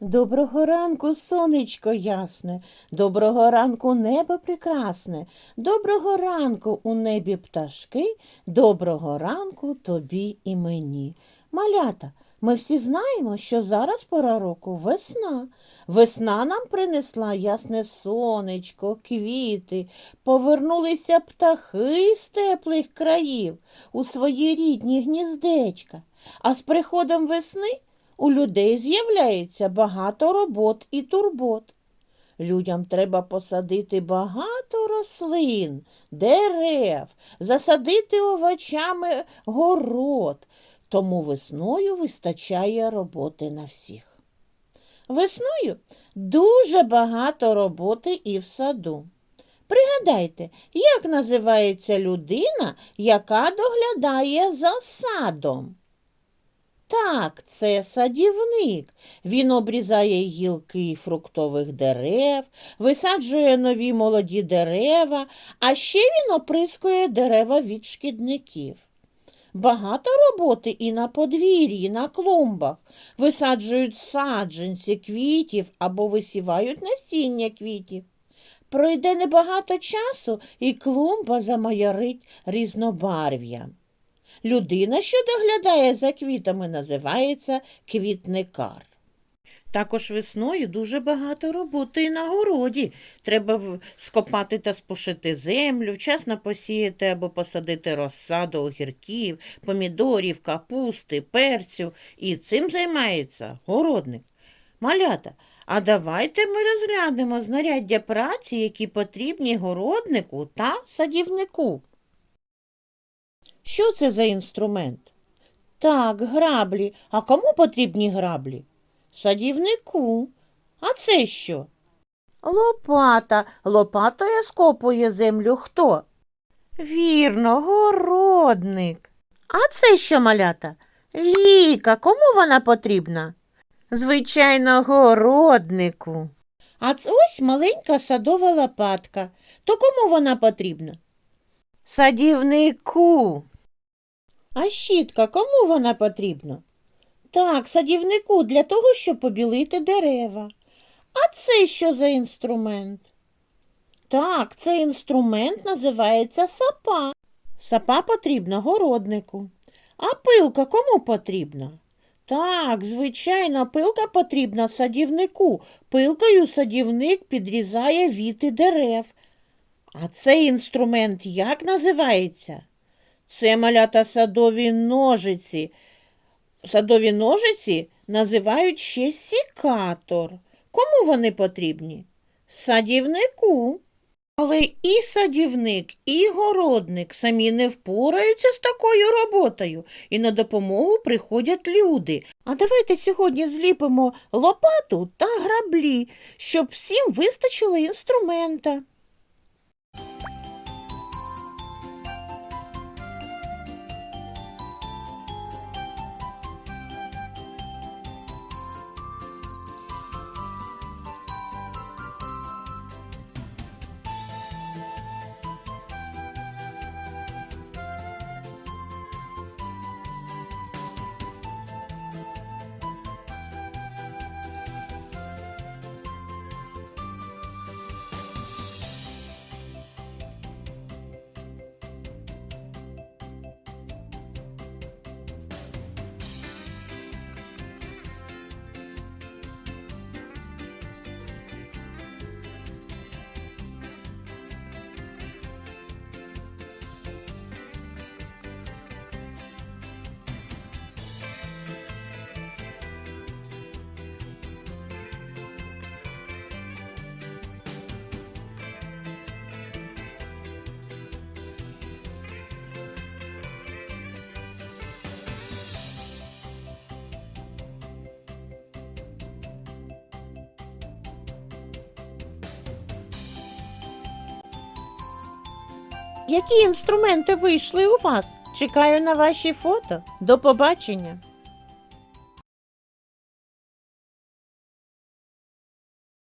Доброго ранку, сонечко ясне, доброго ранку небо прекрасне, доброго ранку у небі пташки, доброго ранку тобі і мені. Малята, ми всі знаємо, що зараз пора року весна. Весна нам принесла ясне сонечко, квіти, повернулися птахи з теплих країв у свої рідні гніздечка. А з приходом весни у людей з'являється багато робот і турбот. Людям треба посадити багато рослин, дерев, засадити овочами город. Тому весною вистачає роботи на всіх. Весною дуже багато роботи і в саду. Пригадайте, як називається людина, яка доглядає за садом? Так, це садівник. Він обрізає гілки фруктових дерев, висаджує нові молоді дерева, а ще він оприскує дерева від шкідників. Багато роботи і на подвір'ї, і на клумбах. Висаджують саджанці квітів або висівають насіння квітів. Пройде небагато часу, і клумба замайорить різнобарв'ям. Людина, що доглядає за квітами, називається квітникар. Також весною дуже багато роботи і на городі. Треба скопати та спушити землю, вчасно посіяти або посадити розсаду огірків, помідорів, капусти, перцю. І цим займається городник. Малята, а давайте ми розглянемо знаряддя праці, які потрібні городнику та садівнику. Що це за інструмент? Так, граблі. А кому потрібні граблі? Садівнику. А це що? Лопата. Лопатою скопує землю хто? Вірно, городник. А це що, малята? Ліка. Кому вона потрібна? Звичайно, городнику. А це ось маленька садова лопатка. То кому вона потрібна? Садівнику. А щітка кому вона потрібна? Так, садівнику для того, щоб побілити дерева. А це що за інструмент? Так, цей інструмент називається сапа. Сапа потрібна городнику. А пилка кому потрібна? Так, звичайно, пилка потрібна садівнику. Пилкою садівник підрізає віти дерев. А цей інструмент як називається? Це малята садові ножиці. Садові ножиці називають ще сікатор. Кому вони потрібні? Садівнику. Але і садівник, і городник самі не впораються з такою роботою, і на допомогу приходять люди. А давайте сьогодні зліпимо лопату та граблі, щоб всім вистачило інструмента. Які інструменти вийшли у вас? Чекаю на ваші фото. До побачення!